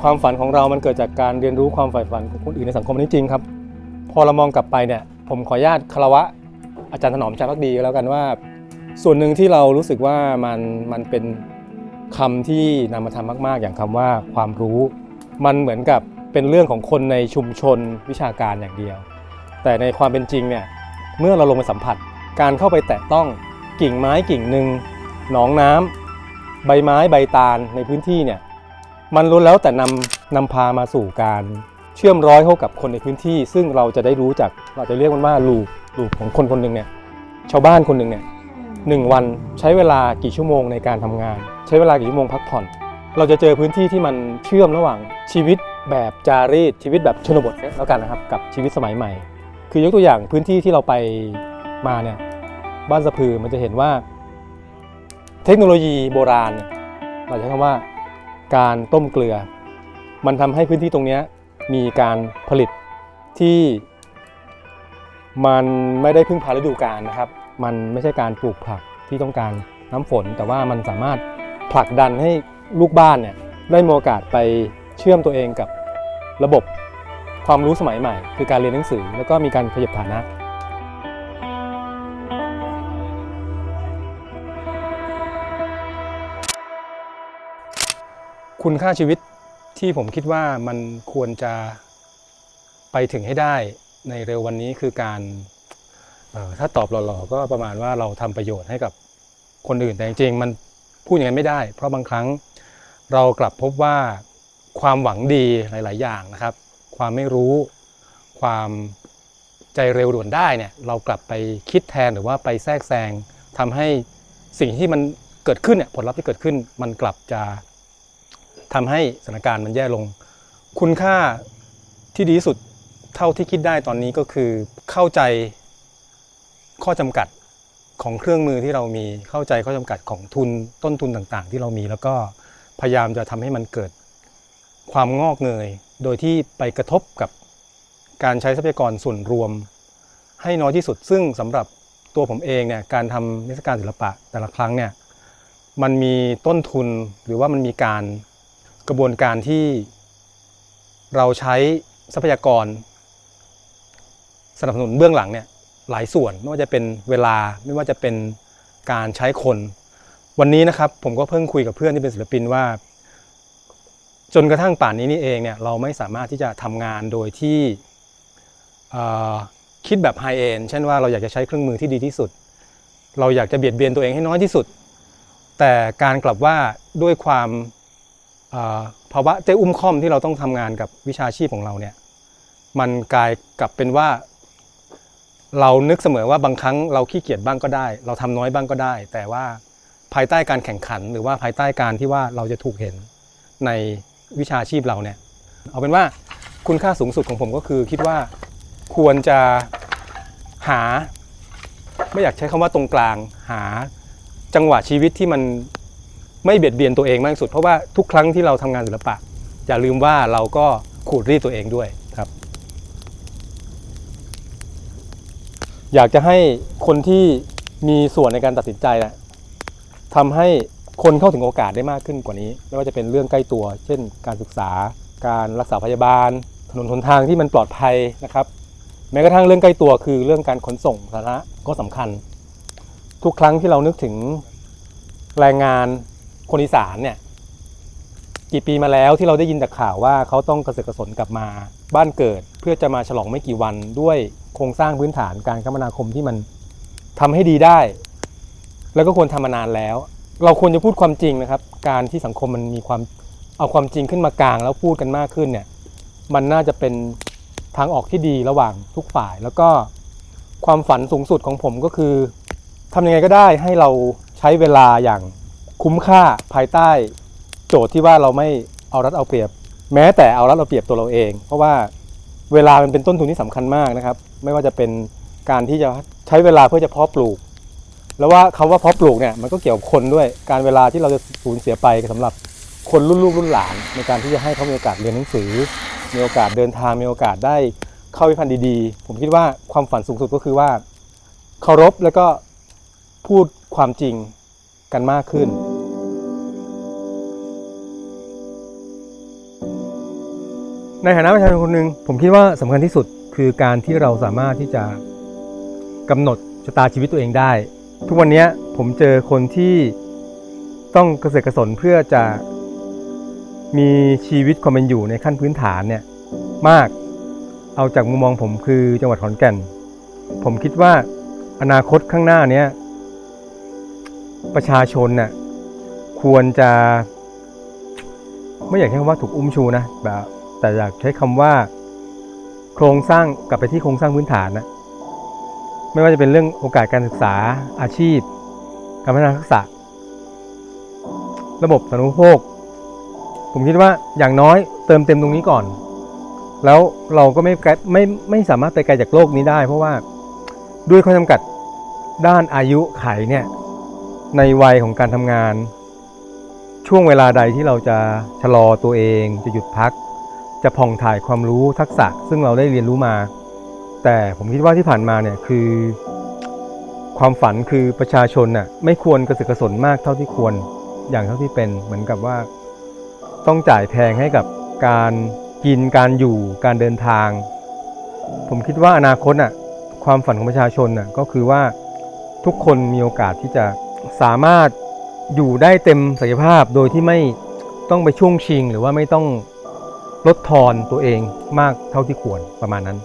ความฝันของเรามันเกิดจากการเรียนรู้ความฝ่ฝันของคนอื่นในสังคมนี้จริงครับ พอเรามองกลับไปเนี่ย ผมขออนุญาตคารวะอาจารย์ถนอมชาพักดีก็แล้วกันว่า ส่วนหนึ่งที่เรารู้สึกว่ามันมันเป็นคำที่นำมาทำมาก ๆ อย่างคำว่าความรู้ มันเหมือนกับเป็นเรื่องของคนในชุมชนวิชาการอย่างเดียว แต่ในความเป็นจริงเนี่ยเมื่อเราลงไปสัมผัส การเข้าไปแตะต้องกิ่งไม้กิ่งหนึ่งหนองน้ำใบไม้ใบตาลในพื้นที่เนี่ย มันล้วนแล้วแต่นำนำพามาสู่การเชื่อมร้อยเข้ากับคนในพื้นที่ ซึ่งเราจะได้รู้จากเราจะเรียกมันว่าลูลูของคนคนหนึ่งเนี่ยชาวบ้านคนหนึ่งเนี่ยหนึ่งวันใช้เวลากี่ชั่วโมงในการทำงาน ใช้เวลากี่ชั่วโมงพักผ่อน เราจะเจอพื้นที่ที่มันเชื่อมระหว่างชีวิตแบบจารีตชีวิตแบบชนบทแล้วกันนะครับกับชีวิตสมัยใหม่ คือยกตัวอย่างพื้นที่ที่เราไปมาเนี่ยบ้านสะพือมันจะเห็นว่า เทคโนโลยีโบราณเนี่ยเราใช้คำว่า การต้มเกลือ มันทำให้พื้นที่ตรงนี้มีการผลิตที่มันไม่ได้พึ่งพาฤดูกาลนะครับ มันไม่ใช่การปลูกผักที่ต้องการน้ำฝน แต่ว่ามันสามารถผลักดันให้ลูกบ้านเนี่ยได้มีโอกาสไปเชื่อมตัวเองกับระบบความรู้สมัยใหม่ คือการเรียนหนังสือ แล้วก็มีการขยับฐานะ คุณค่าชีวิตที่ผมคิดว่ามันควรจะไปถึงให้ได้ในเร็ววันนี้คือการถ้าตอบหล่อๆก็ประมาณว่าเราทำประโยชน์ให้กับคนอื่นแต่จริงๆมันพูดอย่างนั้นไม่ได้ เพราะบางครั้งเรากลับพบว่าความหวังดีหลาย ๆ อย่างนะครับ ความไม่รู้ความใจเร็วด่วนได้เนี่ยเรากลับไปคิดแทนหรือว่าไปแทรกแซงทำให้สิ่งที่มันเกิดขึ้นเนี่ยผลลัพธ์ที่เกิดขึ้นมันกลับจะ ทำให้สถานการณ์มันแย่ลง คุณค่าที่ดีที่สุดเท่าที่คิดได้ตอนนี้ก็คือเข้าใจข้อจำกัดของเครื่องมือที่เรามีเข้าใจข้อจำกัดของทุนต้นทุนต่างๆ ที่เรามีแล้วก็พยายามจะทำให้มันเกิดความงอกเงย โดยที่ไปกระทบกับการใช้ทรัพยากรส่วนรวม ให้น้อยที่สุด ซึ่งสำหรับตัวผมเองเนี่ยการทำนิทรรศการศิลปะแต่ละครั้งเนี่ยมันมีต้นทุนหรือว่ามันมีการ กระบวนการที่เราใช้ทรัพยากร สนับสนุนเบื้องหลังเนี่ยหลายส่วนไม่ว่าจะเป็นเวลาไม่ว่าจะเป็นการใช้คน วันนี้นะครับผมก็เพิ่งคุยกับเพื่อนที่เป็นศิลปินว่า จนกระทั่งป่านนี้นี่เองเนี่ยเราไม่สามารถที่จะทำงานโดยที่คิดแบบไฮเอนเช่นว่าเราอยากจะใช้เครื่องมือที่ดีที่สุด เราอยากจะเบียดเบียนตัวเองให้น้อยที่สุด แต่การกลับว่าด้วยความ ภาวะเจ้อุ้มค่อมที่เราต้องทำงานกับวิชาชีพของเราเนี่ยมันกลายกลับเป็นว่า เรานึกเสมอว่าบางครั้งเราขี้เกียจบ้างก็ได้ เราทำน้อยบ้างก็ได้ แต่ว่าภายใต้การแข่งขัน หรือว่าภายใต้การที่ว่าเราจะถูกเห็นในวิชาชีพเราเนี่ยเอาเป็นว่าคุณค่าสูงสุดของผมก็คือคิดว่าควรจะหา ไม่อยากใช้คำว่าตรงกลาง หาจังหวะชีวิตที่มัน ไม่เบียดเบียนตัวเองมากที่สุด เพราะว่าทุกครั้งที่เราทำงานศิลปะ อย่าลืมว่าเราก็ขูดรีดตัวเองด้วยครับ อยากจะให้คนที่มีส่วนในการตัดสินใจนะทำให้คนเข้าถึงโอกาสได้มากขึ้นกว่านี้ ไม่ว่าจะเป็นเรื่องใกล้ตัว เช่น การศึกษา การรักษาพยาบาล ถนนหนทางที่มันปลอดภัยนะครับ แม้กระทั่งเรื่องใกล้ตัวคือเรื่องการขนส่งสาธารณะก็สำคัญ ทุกครั้งที่เรานึกถึงแรงงาน คนอีสานเนี่ย กี่ปีมาแล้วที่เราได้ยินแต่ข่าวว่าเขาต้องกระเสือกกระสนกลับมาบ้านเกิด เพื่อจะมาฉลองไม่กี่วันด้วยโครงสร้างพื้นฐานการคมนาคมที่มันทำให้ดีได้ แล้วก็ควรทำมานานแล้ว เราควรจะพูดความจริงนะครับ การที่สังคมมันมีความเอาความจริงขึ้นมากลาง แล้วพูดกันมากขึ้นเนี่ย มันน่าจะเป็นทางออกที่ดีระหว่างทุกฝ่าย แล้วก็ความฝันสูงสุดของผมก็คือทำยังไงก็ได้ให้เราใช้เวลาอย่าง คุ้มค่าภายใต้โจทย์ที่ว่าเราไม่เอารัดเอาเปรียบ แม้แต่เอารัดเอาเปรียบตัวเราเอง เพราะว่าเวลามันเป็นต้นทุนที่สำคัญมากนะครับ ไม่ว่าจะเป็นการที่จะใช้เวลาเพื่อจะเพาะปลูก แล้วว่าคำว่าเพาะปลูกเนี่ยมันก็เกี่ยวกับคนด้วยการเวลาที่เราจะสูญเสียไปสำหรับคนรุ่นลูกรุ่นหลาน ในการที่จะให้เขามีโอกาสเรียนหนังสือ มีโอกาสเดินทางมีโอกาสได้เข้าวิพันธ์ดีๆ ผมคิดว่าความฝันสูงสุดก็คือว่าเคารพแล้วก็พูดความจริงกันมากขึ้น ในฐานะประชาชนคนหนึ่งผมคิดว่าสำคัญที่สุดคือการที่เราสามารถที่จะกำหนดชะตาชีวิตตัวเองได้ ทุกวันนี้ผมเจอคนที่ต้องเสือกกระสนเพื่อจะมีชีวิตความเป็นอยู่ในขั้นพื้นฐานเนี่ยมากเอาจากมุมมองผมคือจังหวัดขอนแก่น ผมคิดว่าอนาคตข้างหน้าเนี้ยประชาชนน่ะควรจะ ไม่อยากใช้คำว่าถูกอุ้มชูนะแบบ แต่อยากใช้คำว่า โครงสร้างกลับไปที่โครงสร้างพื้นฐานนะไม่ว่าจะเป็นเรื่องโอกาสการศึกษาอาชีพ การพัฒนาทักษะ ระบบสาธารณูปโภค ผมคิดว่าอย่างน้อยเติมเต็มตรงนี้ก่อน แล้วเราก็ไม่ไกลไม่ไม่สามารถไปไกลจากโลกนี้ได้ เพราะว่าด้วยข้อจำกัดด้านอายุไขเนี่ยในวัยของการทำงาน ช่วงเวลาใดที่เราจะชะลอตัวเองจะหยุดพัก จะผ่องถ่ายความรู้ทักษะ ซึ่งเราได้เรียนรู้มา แต่ผมคิดว่าที่ผ่านมาเนี่ยคือ ความฝันคือประชาชนน่ะไม่ควรกระสือกระสนมากเท่าที่ควรอย่างเท่าที่เป็นเหมือนกับว่า ต้องจ่ายแพงให้กับการกินการอยู่การเดินทาง ผมคิดว่าอนาคตน่ะความฝันของประชาชนน่ะก็คือว่าทุกคนมีโอกาสที่จะสามารถอยู่ได้เต็มศักยภาพโดยที่ไม่ต้องไปช่วงชิง หรือว่าไม่ต้อง ลดทอนตัวเองมากเท่าที่ควรประมาณนั้น